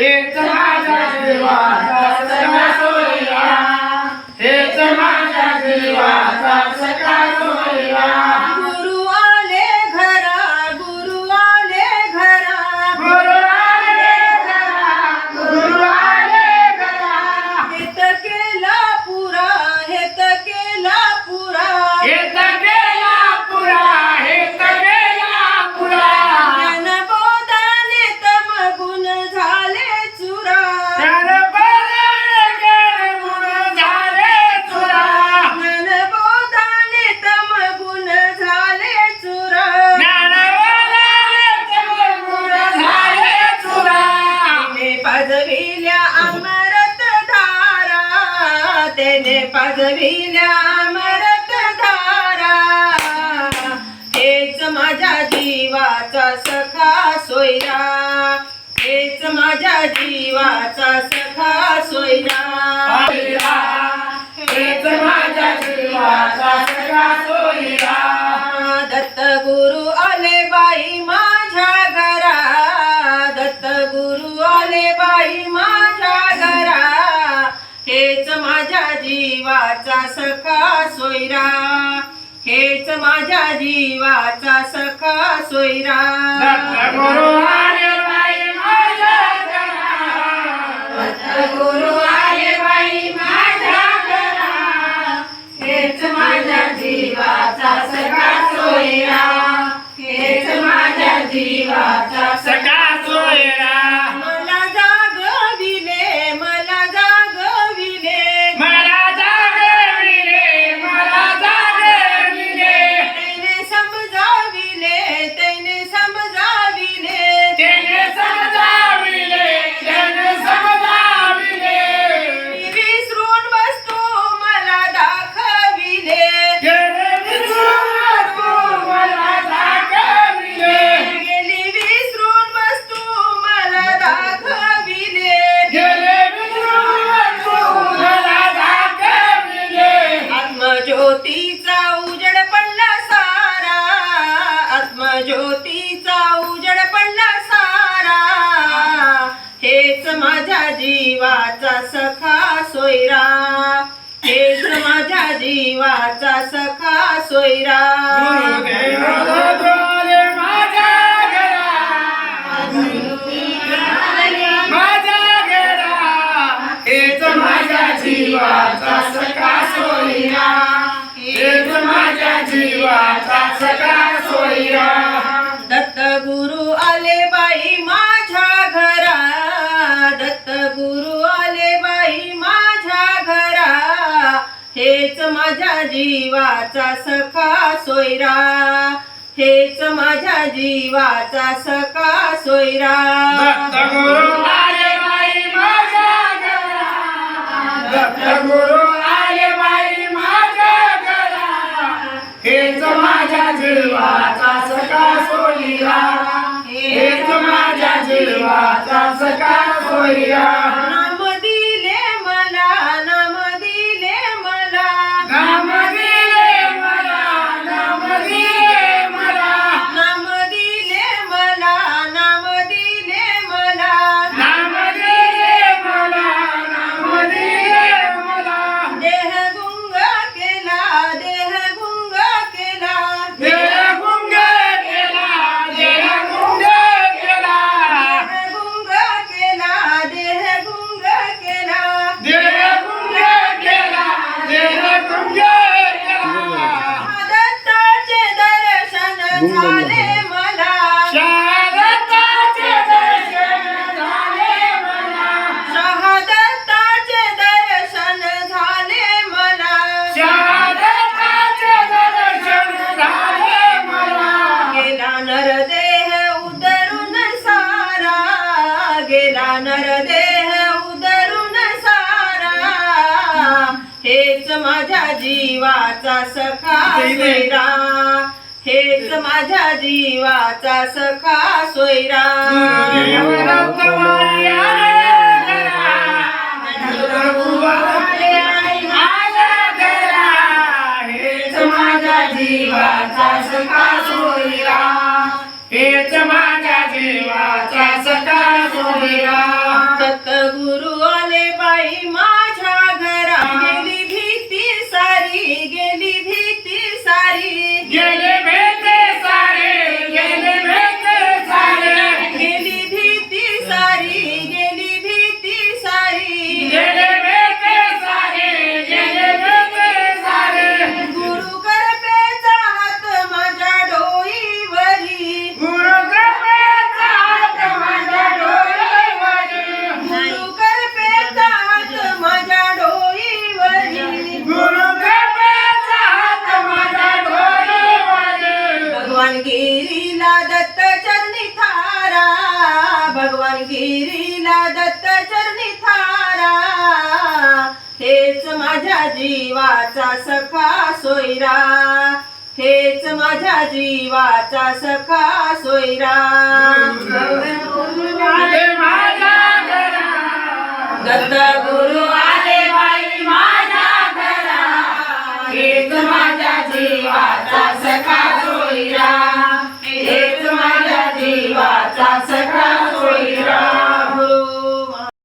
हेच माझ्या जीवाचा सका सोयरा. हेच माझ्या जीवाचा पाजविल्या अमरत धारा. त्याने पाजविल्या अमरत धारा. हेच माझ्या जीवाचा सखा सोयरा. हेच माझ्या जीवाचा सखा सोयरा. हेच माझ्या जीवाचा सखा सोयरा. दत्त गुरु आले बाई मा सखा सोयरा. हेच माझ्या जीवाचा सखा सोयरा. गुरु सखा सोयरा. हेच माझ्या जीवाचा सखा सोयरा. जीवाचा सखा सोयरा. माझ्या जीवाचा सखा सोयरा. माझ्या जीवाचा सखा सोयरा. हेच माझ्या जीवाचा सखा सोयरा. माझ्या जीवाचा सोयरा. हेच माझ्या जीवाचा सोयरा. देह उदरून सारा. हेच माझ्या जीवाचा सखा सोयरा. हेच माझ्या जीवाचा सखा सोयरा. जीवाचा सखा गिरीला दत्त चरणी थारा. हेच माझ्या जीवाचा सखा सोयरा. हेच माझ्या जीवाचा सखा सोयरा. दत्त गुरु